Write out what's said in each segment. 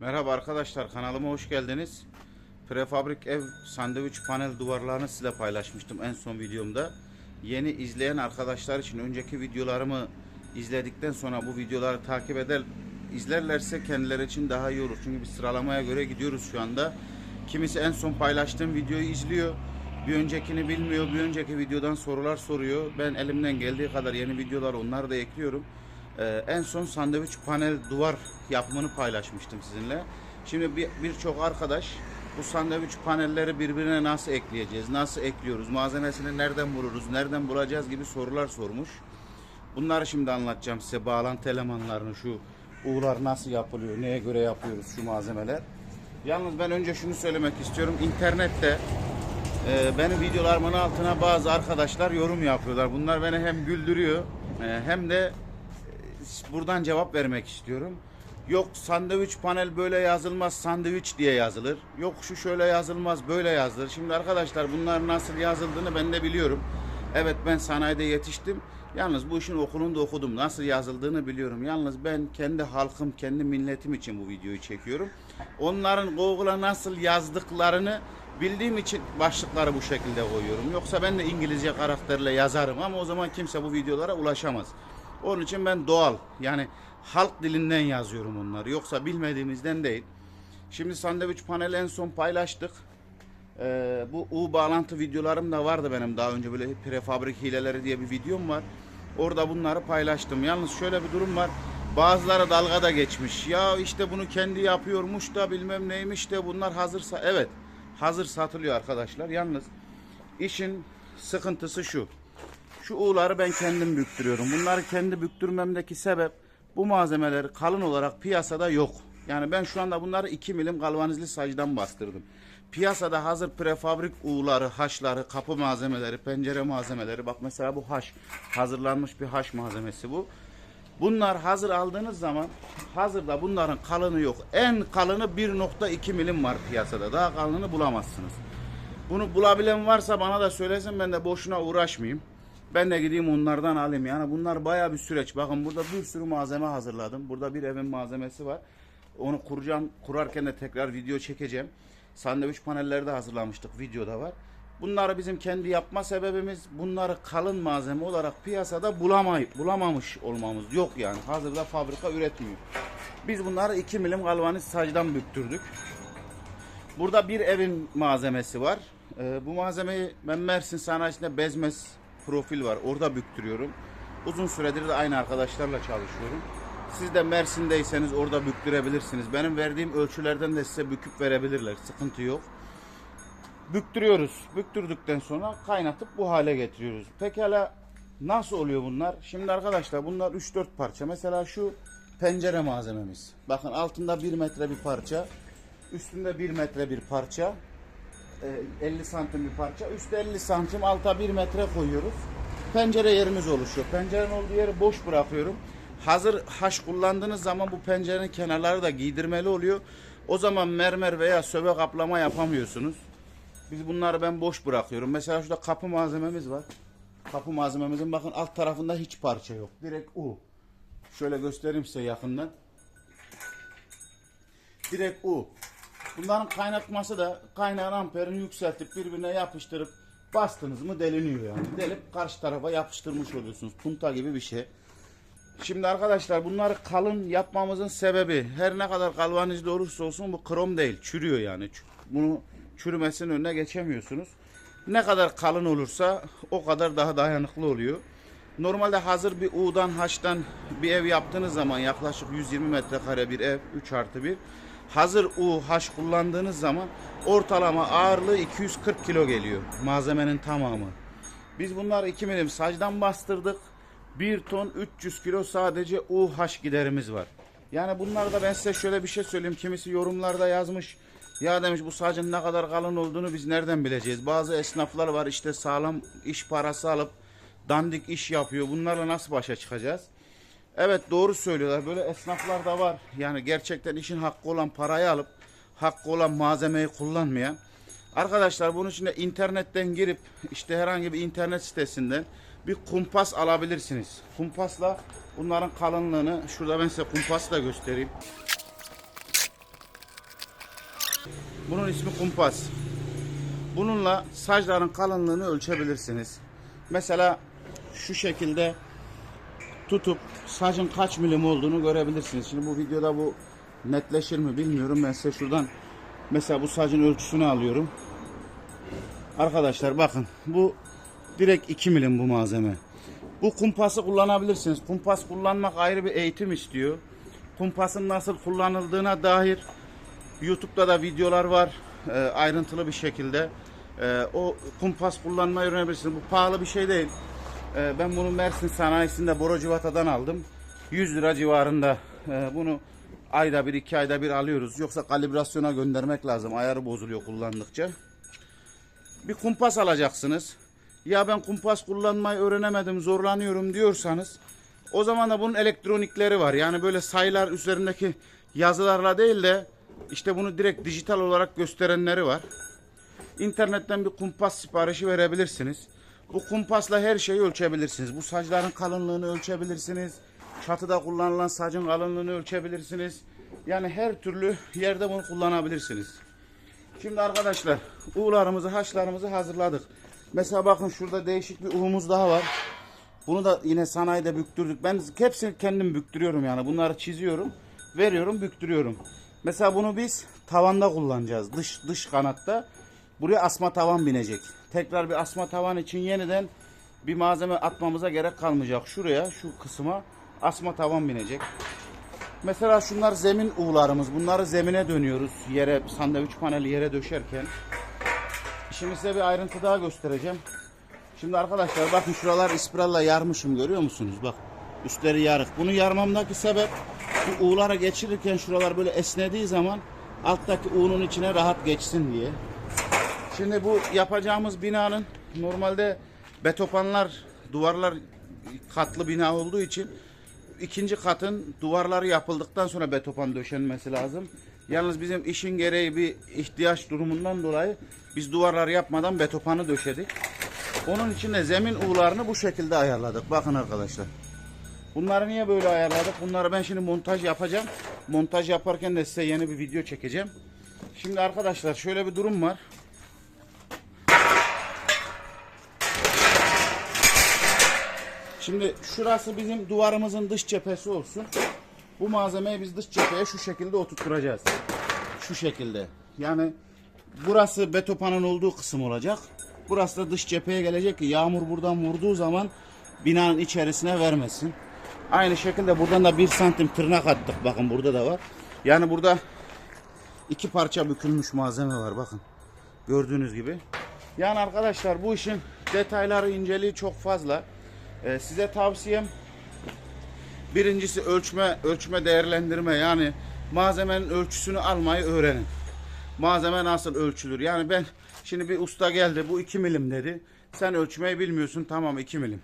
Merhaba arkadaşlar kanalıma hoş geldiniz. Prefabrik ev sandviç panel duvarlarını size paylaşmıştım en son videomda. Yeni izleyen arkadaşlar için önceki videolarımı izledikten sonra bu videoları takip eder izlerlerse kendileri için daha iyi olur. Çünkü bir sıralamaya göre gidiyoruz şu anda. Kimisi en son paylaştığım videoyu izliyor. Bir öncekini bilmiyor. Bir önceki videodan sorular soruyor. Ben elimden geldiği kadar yeni videolar onları da ekliyorum. Ee, en son sandviç panel duvar yapımını paylaşmıştım sizinle. Şimdi bir- birçok arkadaş bu sandviç panelleri birbirine nasıl ekleyeceğiz, nasıl ekliyoruz, malzemesini nereden buluruz, nereden bulacağız gibi sorular sormuş. Bunları şimdi anlatacağım size. Bağlantı elemanlarını, şu uğular nasıl yapılıyor, neye göre yapıyoruz şu malzemeler. Yalnız ben önce şunu söylemek istiyorum. İnternette e, benim videolarımın altına bazı arkadaşlar yorum yapıyorlar. Bunlar beni hem güldürüyor e, hem de buradan cevap vermek istiyorum. Yok sandviç panel böyle yazılmaz sandviç diye yazılır. Yok şu şöyle yazılmaz böyle yazılır. Şimdi arkadaşlar bunlar nasıl yazıldığını ben de biliyorum. Evet ben sanayide yetiştim. Yalnız bu işin okulunda okudum. Nasıl yazıldığını biliyorum. Yalnız ben kendi halkım, kendi milletim için bu videoyu çekiyorum. Onların Google'a nasıl yazdıklarını bildiğim için başlıkları bu şekilde koyuyorum. Yoksa ben de İngilizce karakterle yazarım ama o zaman kimse bu videolara ulaşamaz. Onun için ben doğal yani halk dilinden yazıyorum onları. Yoksa bilmediğimizden değil. Şimdi sandviç paneli en son paylaştık. Ee, bu U bağlantı videolarım da vardı benim daha önce böyle prefabrik hileleri diye bir videom var. Orada bunları paylaştım. Yalnız şöyle bir durum var. Bazıları dalgada geçmiş. Ya işte bunu kendi yapıyormuş da bilmem neymiş de bunlar hazırsa. Evet hazır satılıyor arkadaşlar. Yalnız işin sıkıntısı şu. Şu uğuları ben kendim büktürüyorum. Bunları kendi büktürmemdeki sebep bu malzemeleri kalın olarak piyasada yok. Yani ben şu anda bunları 2 milim galvanizli sacdan bastırdım. Piyasada hazır prefabrik uğuları, haşları, kapı malzemeleri, pencere malzemeleri. Bak mesela bu haş. Hazırlanmış bir haş malzemesi bu. Bunlar hazır aldığınız zaman hazırda bunların kalını yok. En kalını 1.2 milim var piyasada. Daha kalını bulamazsınız. Bunu bulabilen varsa bana da söylesin ben de boşuna uğraşmayayım. Ben de gideyim onlardan alayım. Yani bunlar baya bir süreç. Bakın burada bir sürü malzeme hazırladım. Burada bir evin malzemesi var. Onu kuracağım. Kurarken de tekrar video çekeceğim. Sandviç panelleri de hazırlamıştık. Videoda var. Bunları bizim kendi yapma sebebimiz bunları kalın malzeme olarak piyasada bulamayıp bulamamış olmamız yok yani. Hazırda fabrika üretmiyor. Biz bunları 2 milim galvaniz sacdan büktürdük. Burada bir evin malzemesi var. Ee, bu malzemeyi ben Mersin sanayisinde bezmez profil var. Orada büktürüyorum. Uzun süredir de aynı arkadaşlarla çalışıyorum. Siz de Mersin'deyseniz orada büktürebilirsiniz. Benim verdiğim ölçülerden de size büküp verebilirler. Sıkıntı yok. Büktürüyoruz. Büktürdükten sonra kaynatıp bu hale getiriyoruz. Pekala nasıl oluyor bunlar? Şimdi arkadaşlar bunlar 3-4 parça. Mesela şu pencere malzememiz. Bakın altında 1 metre bir parça. Üstünde 1 metre bir parça. E, 50 santim bir parça. Üstte 50 santim alta 1 metre koyuyoruz. Pencere yerimiz oluşuyor. Pencerenin olduğu yeri boş bırakıyorum. Hazır haş kullandığınız zaman bu pencerenin kenarları da giydirmeli oluyor. O zaman mermer veya söve kaplama yapamıyorsunuz. Biz bunları ben boş bırakıyorum. Mesela şurada kapı malzememiz var. Kapı malzememizin bakın alt tarafında hiç parça yok. Direkt U. Şöyle göstereyim size yakından. Direkt U. Bunların kaynatması da kaynayan amperini yükseltip birbirine yapıştırıp bastınız mı deliniyor yani. Delip karşı tarafa yapıştırmış oluyorsunuz. Punta gibi bir şey. Şimdi arkadaşlar bunları kalın yapmamızın sebebi her ne kadar galvanizde olursa olsun bu krom değil. Çürüyor yani. Bunu çürümesinin önüne geçemiyorsunuz. Ne kadar kalın olursa o kadar daha dayanıklı oluyor. Normalde hazır bir U'dan haçtan bir ev yaptığınız zaman yaklaşık 120 metrekare bir ev 3 artı 1. Hazır U haş kullandığınız zaman ortalama ağırlığı 240 kilo geliyor malzemenin tamamı. Biz bunları 2 milim sacdan bastırdık. 1 ton 300 kilo sadece UH giderimiz var. Yani bunlarda ben size şöyle bir şey söyleyeyim. Kimisi yorumlarda yazmış. Ya demiş bu sacın ne kadar kalın olduğunu biz nereden bileceğiz? Bazı esnaflar var işte sağlam iş parası alıp dandik iş yapıyor. Bunlarla nasıl başa çıkacağız? Evet doğru söylüyorlar. Böyle esnaflar da var. Yani gerçekten işin hakkı olan parayı alıp hakkı olan malzemeyi kullanmayan. Arkadaşlar bunun için de internetten girip işte herhangi bir internet sitesinden bir kumpas alabilirsiniz. Kumpasla bunların kalınlığını şurada ben size kumpası da göstereyim. Bunun ismi kumpas. Bununla saçların kalınlığını ölçebilirsiniz. Mesela şu şekilde tutup sacın kaç milim olduğunu görebilirsiniz. Şimdi bu videoda bu netleşir mi bilmiyorum. Ben size şuradan mesela bu sacın ölçüsünü alıyorum. Arkadaşlar bakın bu direkt 2 milim bu malzeme. Bu kumpası kullanabilirsiniz. Kumpas kullanmak ayrı bir eğitim istiyor. Kumpasın nasıl kullanıldığına dair YouTube'da da videolar var e, ayrıntılı bir şekilde. E, o kumpas kullanmayı öğrenebilirsiniz. Bu pahalı bir şey değil. E, ben bunu Mersin sanayisinde Borocivata'dan aldım. 100 lira civarında. E, bunu ayda bir iki ayda bir alıyoruz. Yoksa kalibrasyona göndermek lazım. Ayarı bozuluyor kullandıkça. Bir kumpas alacaksınız. Ya ben kumpas kullanmayı öğrenemedim, zorlanıyorum diyorsanız o zaman da bunun elektronikleri var. Yani böyle sayılar üzerindeki yazılarla değil de işte bunu direkt dijital olarak gösterenleri var. İnternetten bir kumpas siparişi verebilirsiniz. Bu kumpasla her şeyi ölçebilirsiniz. Bu saçların kalınlığını ölçebilirsiniz. Çatıda kullanılan sacın kalınlığını ölçebilirsiniz. Yani her türlü yerde bunu kullanabilirsiniz. Şimdi arkadaşlar uğularımızı, haşlarımızı hazırladık. Mesela bakın şurada değişik bir uğumuz daha var. Bunu da yine sanayide büktürdük. Ben hepsini kendim büktürüyorum yani. Bunları çiziyorum, veriyorum, büktürüyorum. Mesela bunu biz tavanda kullanacağız. Dış dış kanatta. Buraya asma tavan binecek. Tekrar bir asma tavan için yeniden bir malzeme atmamıza gerek kalmayacak. Şuraya, şu kısma asma tavan binecek. Mesela şunlar zemin uğularımız. Bunları zemine dönüyoruz. Yere, sandviç paneli yere döşerken. Şimdi size bir ayrıntı daha göstereceğim. Şimdi arkadaşlar bakın şuralar ispiralla yarmışım görüyor musunuz? Bak üstleri yarık. Bunu yarmamdaki sebep bu uğulara geçirirken şuralar böyle esnediği zaman alttaki uğunun içine rahat geçsin diye. Şimdi bu yapacağımız binanın normalde betopanlar, duvarlar katlı bina olduğu için ikinci katın duvarları yapıldıktan sonra betopan döşenmesi lazım. Yalnız bizim işin gereği bir ihtiyaç durumundan dolayı biz duvarları yapmadan betopanı döşedik. Onun için de zemin uğularını bu şekilde ayarladık. Bakın arkadaşlar. Bunları niye böyle ayarladık? Bunları ben şimdi montaj yapacağım. Montaj yaparken de size yeni bir video çekeceğim. Şimdi arkadaşlar şöyle bir durum var. Şimdi şurası bizim duvarımızın dış cephesi olsun. Bu malzemeyi biz dış cepheye şu şekilde oturtturacağız. Şu şekilde. Yani burası betopanın olduğu kısım olacak. Burası da dış cepheye gelecek ki yağmur buradan vurduğu zaman binanın içerisine vermesin. Aynı şekilde buradan da bir santim tırnak attık. Bakın burada da var. Yani burada iki parça bükülmüş malzeme var bakın. Gördüğünüz gibi. Yani arkadaşlar bu işin detayları inceliği çok fazla. Ee, size tavsiyem birincisi ölçme ölçme değerlendirme yani malzemenin ölçüsünü almayı öğrenin. Malzeme nasıl ölçülür? Yani ben şimdi bir usta geldi bu 2 milim dedi. Sen ölçmeyi bilmiyorsun tamam 2 milim.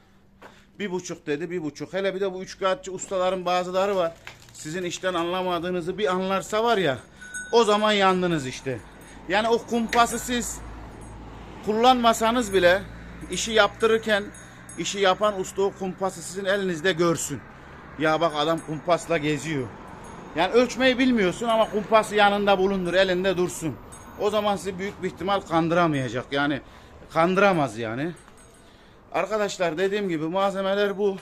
Bir buçuk dedi bir buçuk. Hele bir de bu üç kağıtçı ustaların bazıları var. Sizin işten anlamadığınızı bir anlarsa var ya o zaman yandınız işte. Yani o kumpası siz kullanmasanız bile işi yaptırırken işi yapan usta kumpası sizin elinizde görsün. Ya bak adam kumpasla geziyor. Yani ölçmeyi bilmiyorsun ama kumpası yanında bulundur, elinde dursun. O zaman sizi büyük bir ihtimal kandıramayacak. Yani kandıramaz yani. Arkadaşlar dediğim gibi malzemeler bu.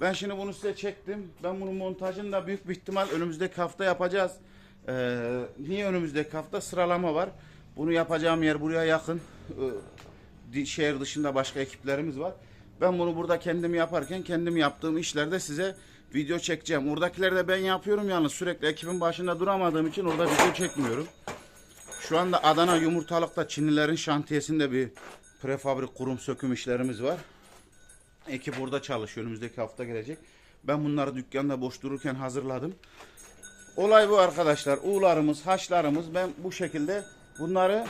Ben şimdi bunu size çektim. Ben bunun montajını da büyük bir ihtimal önümüzdeki hafta yapacağız. Ee, niye önümüzdeki hafta? Sıralama var. Bunu yapacağım yer buraya yakın. Ee, şehir dışında başka ekiplerimiz var. Ben bunu burada kendim yaparken kendim yaptığım işlerde size video çekeceğim. Oradakileri de ben yapıyorum yalnız sürekli ekibin başında duramadığım için orada video çekmiyorum. Şu anda Adana Yumurtalık'ta Çinlilerin şantiyesinde bir prefabrik kurum söküm işlerimiz var. Ekip burada çalışıyor. Önümüzdeki hafta gelecek. Ben bunları dükkanda boş dururken hazırladım. Olay bu arkadaşlar. Uğularımız, haşlarımız ben bu şekilde bunları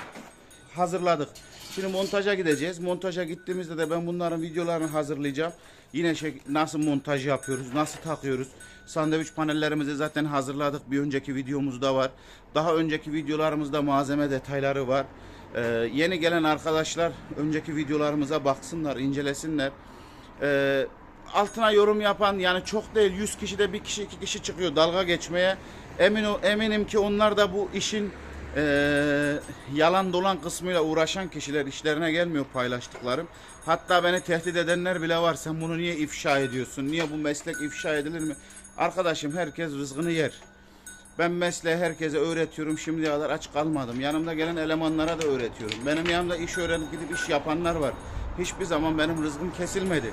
hazırladık. Şimdi montaja gideceğiz. Montaja gittiğimizde de ben bunların videolarını hazırlayacağım. Yine şey, nasıl montaj yapıyoruz, nasıl takıyoruz. Sandviç panellerimizi zaten hazırladık. Bir önceki videomuzda var. Daha önceki videolarımızda malzeme detayları var. Ee, yeni gelen arkadaşlar önceki videolarımıza baksınlar, incelesinler. Ee, altına yorum yapan yani çok değil 100 kişide bir kişi iki kişi çıkıyor dalga geçmeye. Emin eminim ki onlar da bu işin Ee, yalan dolan kısmıyla uğraşan kişiler işlerine gelmiyor paylaştıklarım. Hatta beni tehdit edenler bile var. Sen bunu niye ifşa ediyorsun? Niye bu meslek ifşa edilir mi? Arkadaşım herkes rızkını yer. Ben mesleği herkese öğretiyorum. Şimdiye kadar aç kalmadım. Yanımda gelen elemanlara da öğretiyorum. Benim yanımda iş öğrenip gidip iş yapanlar var. Hiçbir zaman benim rızkım kesilmedi.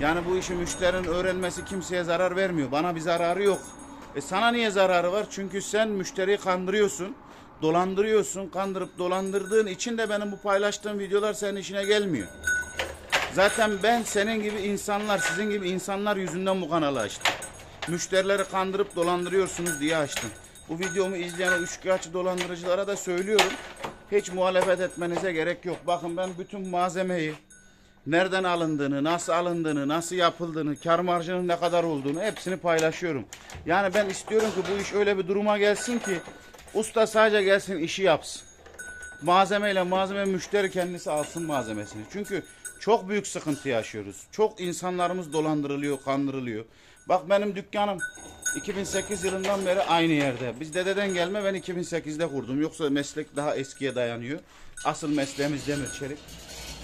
Yani bu işi müşterinin öğrenmesi kimseye zarar vermiyor. Bana bir zararı yok. E sana niye zararı var? Çünkü sen müşteriyi kandırıyorsun. Dolandırıyorsun. Kandırıp dolandırdığın için de benim bu paylaştığım videolar senin işine gelmiyor. Zaten ben senin gibi insanlar, sizin gibi insanlar yüzünden bu kanalı açtım. Müşterileri kandırıp dolandırıyorsunuz diye açtım. Bu videomu izleyen o üçkağıtçı dolandırıcılara da söylüyorum. Hiç muhalefet etmenize gerek yok. Bakın ben bütün malzemeyi nereden alındığını, nasıl alındığını, nasıl yapıldığını, kar marjının ne kadar olduğunu hepsini paylaşıyorum. Yani ben istiyorum ki bu iş öyle bir duruma gelsin ki usta sadece gelsin işi yapsın malzemeyle malzeme müşteri kendisi alsın malzemesini. Çünkü çok büyük sıkıntı yaşıyoruz. Çok insanlarımız dolandırılıyor, kandırılıyor. Bak benim dükkanım 2008 yılından beri aynı yerde. Biz dededen gelme ben 2008'de kurdum. Yoksa meslek daha eskiye dayanıyor. Asıl mesleğimiz demir çelik.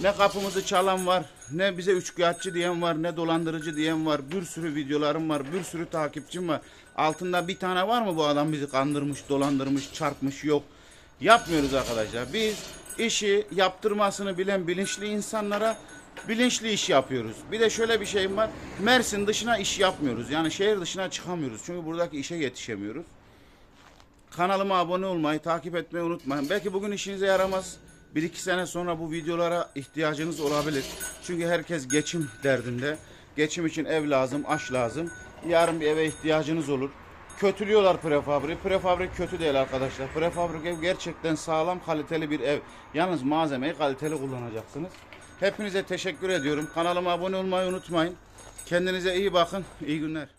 Ne kapımızı çalan var, ne bize üçkağıtçı diyen var, ne dolandırıcı diyen var. Bir sürü videolarım var, bir sürü takipçim var. Altında bir tane var mı bu adam bizi kandırmış, dolandırmış, çarpmış yok. Yapmıyoruz arkadaşlar. Biz işi yaptırmasını bilen bilinçli insanlara bilinçli iş yapıyoruz. Bir de şöyle bir şeyim var. Mersin dışına iş yapmıyoruz. Yani şehir dışına çıkamıyoruz. Çünkü buradaki işe yetişemiyoruz. Kanalıma abone olmayı, takip etmeyi unutmayın. Belki bugün işinize yaramaz. Bir iki sene sonra bu videolara ihtiyacınız olabilir. Çünkü herkes geçim derdinde. Geçim için ev lazım, aş lazım. Yarın bir eve ihtiyacınız olur. Kötülüyorlar prefabrik. Prefabrik kötü değil arkadaşlar. Prefabrik ev gerçekten sağlam, kaliteli bir ev. Yalnız malzemeyi kaliteli kullanacaksınız. Hepinize teşekkür ediyorum. Kanalıma abone olmayı unutmayın. Kendinize iyi bakın. İyi günler.